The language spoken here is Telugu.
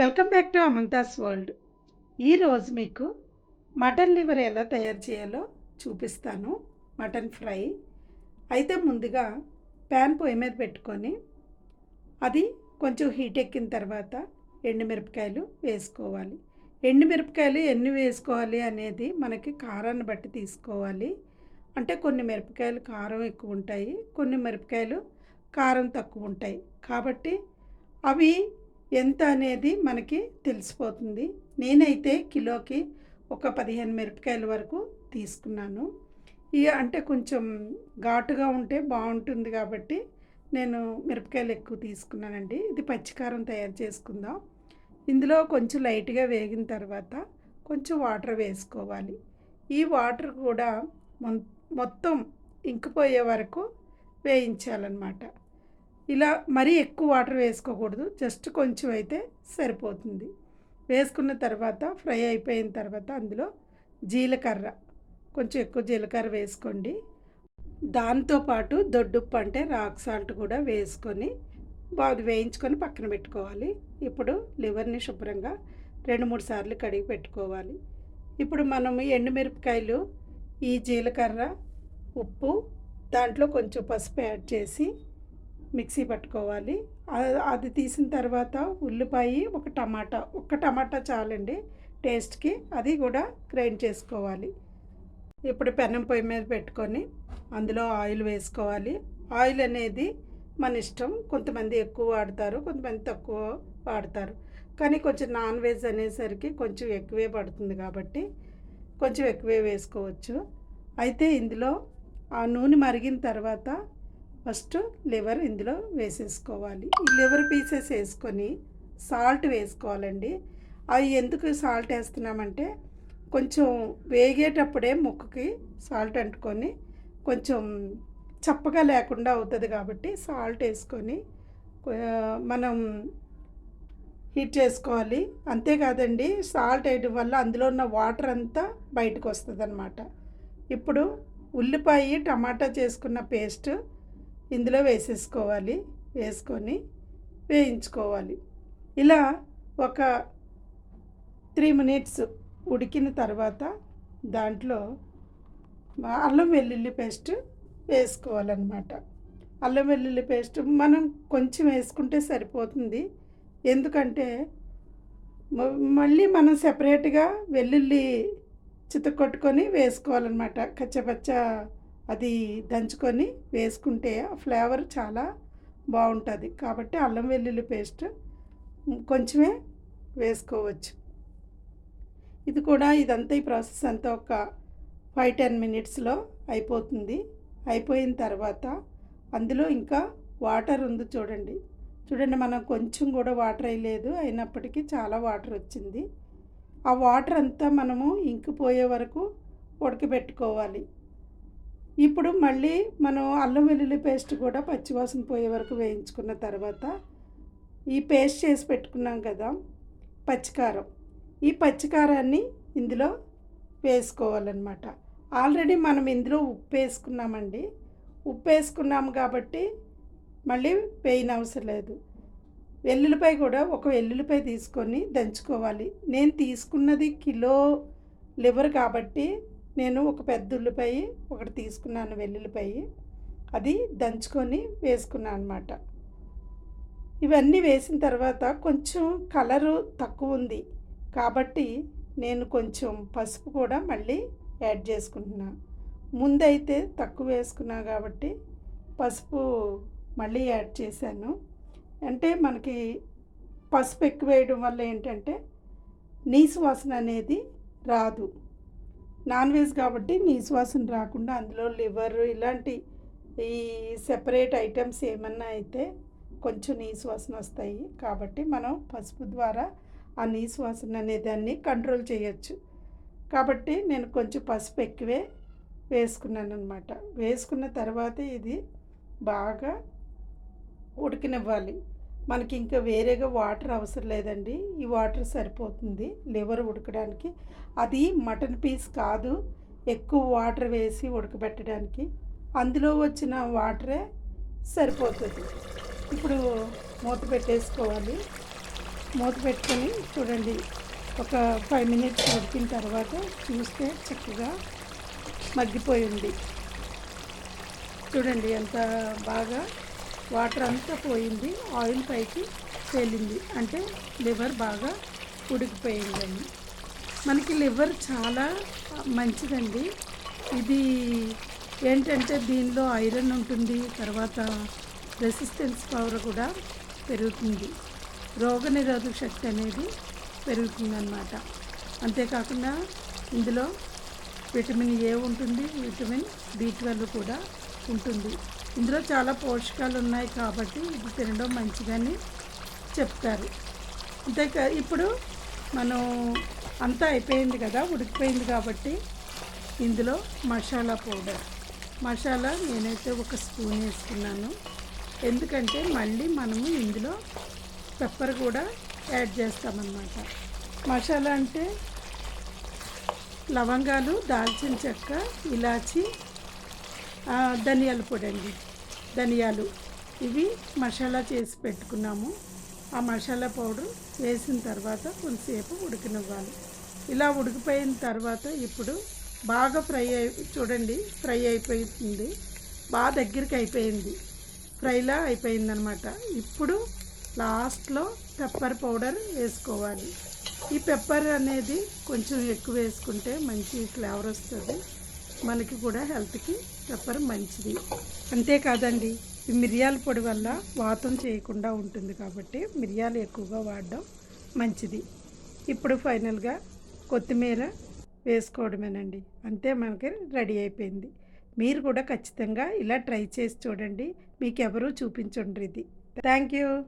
Welcome back to Amantha's world. ఈరోజు మీకు మటన్ లివర్ ఎలా తయారు చేయాలో చూపిస్తాను. Mutton fry. అయితే ముందుగా ప్యాన్ పొయ్యి మీద పెట్టుకొని అది కొంచెం హీట్ ఎక్కిన తర్వాత ఎండుమిరపకాయలు వేసుకోవాలి. ఎండుమిరపకాయలు ఎన్ని వేసుకోవాలి అనేది మనకి కారాన్ని బట్టి తీసుకోవాలి. అంటే కొన్ని మిరపకాయలు కారం ఎక్కువ ఉంటాయి కొన్ని మిరపకాయలు కారం తక్కువ ఉంటాయి. కాబట్టి అవి ఎంత అనేది మనకి తెలిసిపోతుంది. నేనైతే కిలోకి ఒక పదిహేను మిరపకాయల వరకు తీసుకున్నాను. ఇక అంటే కొంచెం ఘాటుగా ఉంటే బాగుంటుంది కాబట్టి నేను మిరపకాయలు ఎక్కువ తీసుకున్నానండి. ఇది పచ్చికారం తయారు చేసుకుందాం. ఇందులో కొంచెం లైట్గా వేగిన తర్వాత కొంచెం వాటర్ వేసుకోవాలి. ఈ వాటర్ కూడా మొత్తం ఇంకిపోయే వరకు వేయించాలన్నమాట. ఇలా మరీ ఎక్కువ వాటర్ వేసుకోకూడదు. జస్ట్ కొంచెం అయితే సరిపోతుంది. వేసుకున్న తర్వాత ఫ్రై అయిపోయిన తర్వాత అందులో జీలకర్ర కొంచెం ఎక్కువ జీలకర్ర వేసుకోండి. దాంతోపాటు దొడ్డుప్పు అంటే రాక్ సాల్ట్ కూడా వేసుకొని బాగా వేయించుకొని పక్కన పెట్టుకోవాలి. ఇప్పుడు లివర్ని శుభ్రంగా రెండు మూడు సార్లు కడిగి పెట్టుకోవాలి. ఇప్పుడు మనము ఎండుమిరపకాయలు ఈ జీలకర్ర ఉప్పు దాంట్లో కొంచెం పసుపు యాడ్ చేసి మిక్సీ పట్టుకోవాలి. అది తీసిన తర్వాత ఉల్లిపాయ ఒక టమాటా ఒక టమాటా చాలండి టేస్ట్కి. అది కూడా గ్రైండ్ చేసుకోవాలి. ఇప్పుడు పెనం పొయ్యి మీద పెట్టుకొని అందులో ఆయిల్ వేసుకోవాలి. ఆయిల్ అనేది మన ఇష్టం. కొంతమంది ఎక్కువ వాడతారు కొంతమంది తక్కువ వాడతారు. కానీ కొంచెం నాన్ వెజ్ అనేసరికి కొంచెం ఎక్కువే పడుతుంది కాబట్టి కొంచెం ఎక్కువే వేసుకోవచ్చు. అయితే ఇందులో ఆ నూనె మరిగిన తర్వాత ఫస్ట్ లివర్ ఇందులో వేసేసుకోవాలి. ఈ లివర్ పీసెస్ వేసుకొని సాల్ట్ వేసుకోవాలండి. అవి ఎందుకు సాల్ట్ వేస్తున్నామంటే కొంచెం వేగేటప్పుడే ముక్కుకి సాల్ట్ అంటుకొని కొంచెం చప్పగా లేకుండా అవుతుంది కాబట్టి సాల్ట్ వేసుకొని మనం హీట్ చేసుకోవాలి. అంతేకాదండి సాల్ట్ వేయడం వల్ల అందులో ఉన్న వాటర్ అంతా బయటకు వస్తుంది అనమాట ఇప్పుడు ఉల్లిపాయ టమాటా చేసుకున్న పేస్ట్ ఇందులో వేసేసుకోవాలి వేసుకొని వేయించుకోవాలి. ఇలా ఒక త్రీ మినిట్స్ ఉడికిన తర్వాత దాంట్లో అల్లం వెల్లుల్లి పేస్ట్ వేసుకోవాలన్నమాట. అల్లం వెల్లుల్లి పేస్ట్ మనం కొంచెం వేసుకుంటే సరిపోతుంది. ఎందుకంటే మళ్ళీ మనం సెపరేట్గా వెల్లుల్లి చితకొట్టుకొని వేసుకోవాలన్నమాట. కచ్చపచ్చ అది దంచుకొని వేసుకుంటే ఆ ఫ్లేవర్ చాలా బాగుంటుంది. కాబట్టి అల్లం వెల్లుల్లి పేస్ట్ కొంచెమే వేసుకోవచ్చు. ఇది కూడా ఇదంతా ఈ ప్రాసెస్ అంతా ఒక ఫైవ్ టెన్ మినిట్స్లో అయిపోతుంది. అయిపోయిన తర్వాత అందులో ఇంకా వాటర్ ఉంది చూడండి. చూడండి మనం కొంచెం కూడా వాటర్ అయ్యలేదు అయినప్పటికీ చాలా వాటర్ వచ్చింది. ఆ వాటర్ అంతా మనము ఇంకిపోయే వరకు ఉడకబెట్టుకోవాలి. ఇప్పుడు మళ్ళీ మనం అల్లం వెల్లుల్లి పేస్ట్ కూడా పచ్చివాసన పోయే వరకు వేయించుకున్న తర్వాత ఈ పేస్ట్ చేసి పెట్టుకున్నాం కదా పచ్చికారం. ఈ పచ్చికారాన్ని ఇందులో వేసుకోవాలన్నమాట. ఆల్రెడీ మనం ఇందులో ఉప్పు వేసుకున్నామండి. ఉప్పు వేసుకున్నాము కాబట్టి మళ్ళీ వేయని అవసరం లేదు. వెల్లుల్లిపాయ కూడా ఒక వెల్లుల్లిపాయ తీసుకొని దంచుకోవాలి. నేను తీసుకున్నది కిలో లివర్ కాబట్టి నేను ఒక పెద్ద ఉల్లిపాయ ఒకటి తీసుకున్నాను వెల్లుల్లిపాయ. అది దంచుకొని వేసుకున్నాను అనమాట ఇవన్నీ వేసిన తర్వాత కొంచెం కలరు తక్కువ ఉంది. కాబట్టి నేను కొంచెం పసుపు కూడా మళ్ళీ యాడ్ చేసుకుంటున్నా. ముందైతే తక్కువ వేసుకున్నా కాబట్టి పసుపు మళ్ళీ యాడ్ చేశాను. అంటే మనకి పసుపు ఎక్కువ వేయడం వల్ల ఏంటంటే నీసు వాసన అనేది రాదు. నాన్ వెజ్ కాబట్టి నీసు వాసన రాకుండా అందులో లివర్ ఇలాంటి ఈ సెపరేట్ ఐటమ్స్ ఏమన్నా అయితే కొంచెం నీసువాసన వస్తాయి. కాబట్టి మనం పసుపు ద్వారా ఆ నీసు వాసన అనేదాన్ని కంట్రోల్ చేయొచ్చు. కాబట్టి నేను కొంచెం పసుపు ఎక్కువే వేసుకున్నాను అనమాట వేసుకున్న తర్వాత ఇది బాగా ఉడికినివ్వాలి. మనకి ఇంకా వేరేగా వాటర్ అవసరం లేదండి. ఈ వాటర్ సరిపోతుంది. లివర్ ఉడకడానికి. అది మటన్ పీస్ కాదు. ఎక్కువ వాటర్ వేసి ఉడకబెట్టడానికి. అందులో వచ్చిన వాటరే సరిపోతుంది. ఇప్పుడు మూత పెట్టేసుకోవాలి. మూత పెట్టుకొని చూడండి. ఒక ఫైవ్ మినిట్స్ ఉడికిన తర్వాత చూస్తే చక్కగా మగ్గిపోయి ఉంది. చూడండి ఎంత బాగా వాటర్ అంతా పోయింది ఆయిల్ పైకి తేలింది. అంటే లివర్ బాగా ఉడికిపోయిందండి. మనకి లివర్ చాలా మంచిదండి. ఇది ఏంటంటే దీనిలో ఐరన్ ఉంటుంది తర్వాత రెసిస్టెన్స్ పవర్ కూడా పెరుగుతుంది. రోగనిరోధక శక్తి అనేది పెరుగుతుందన్నమాట. అంతేకాకుండా ఇందులో విటమిన్ ఏ ఉంటుంది విటమిన్ బి ట్వెల్వ్ కూడా ఉంటుంది. ఇందులో చాలా పోషకాలు ఉన్నాయి కాబట్టి ఇది తినడం మంచిదని చెప్తారు. అంతేకా ఇప్పుడు మనం అంతా అయిపోయింది కదా ఉడికిపోయింది కాబట్టి ఇందులో మసాలా పౌడర్. మసాలా నేనైతే ఒక స్పూన్ వేసుకున్నాను. ఎందుకంటే మళ్ళీ మనము ఇందులో పెప్పర్ కూడా యాడ్ చేస్తామన్నమాట. మసాలా అంటే లవంగాలు దాల్చిన చెక్క ఇలాచి ధనియాల పొడి అండి. ధనియాలు. ఇవి మసాలా చేసి పెట్టుకున్నాము. ఆ మసాలా పౌడర్ వేసిన తర్వాత కొంతసేపు ఉడికినివ్వాలి. ఇలా ఉడికిపోయిన తర్వాత ఇప్పుడు బాగా ఫ్రై అయి చూడండి ఫ్రై అయిపోయింది. బాగా దగ్గరికి అయిపోయింది. ఫ్రైలా అయిపోయిందనమాట. ఇప్పుడు లాస్ట్లో పెప్పర్ పౌడర్ వేసుకోవాలి. ఈ పెప్పర్ అనేది కొంచెం ఎక్కువ వేసుకుంటే మంచి ఫ్లేవర్ వస్తుంది. మనకి కూడా హెల్త్కి పెప్పర్ మంచిది. అంతేకాదండి ఈ మిరియాల పొడి వల్ల వాతం చేయకుండా ఉంటుంది కాబట్టి మిరియాలు ఎక్కువగా వాడడం మంచిది. ఇప్పుడు ఫైనల్గా కొత్తిమీర వేసుకోవడమేనండి. అంతే మనకి రెడీ అయిపోయింది. మీరు కూడా ఖచ్చితంగా ఇలా ట్రై చేసి చూడండి. మీకు ఎవరూ చూపించండి ఇది థ్యాంక్ యూ.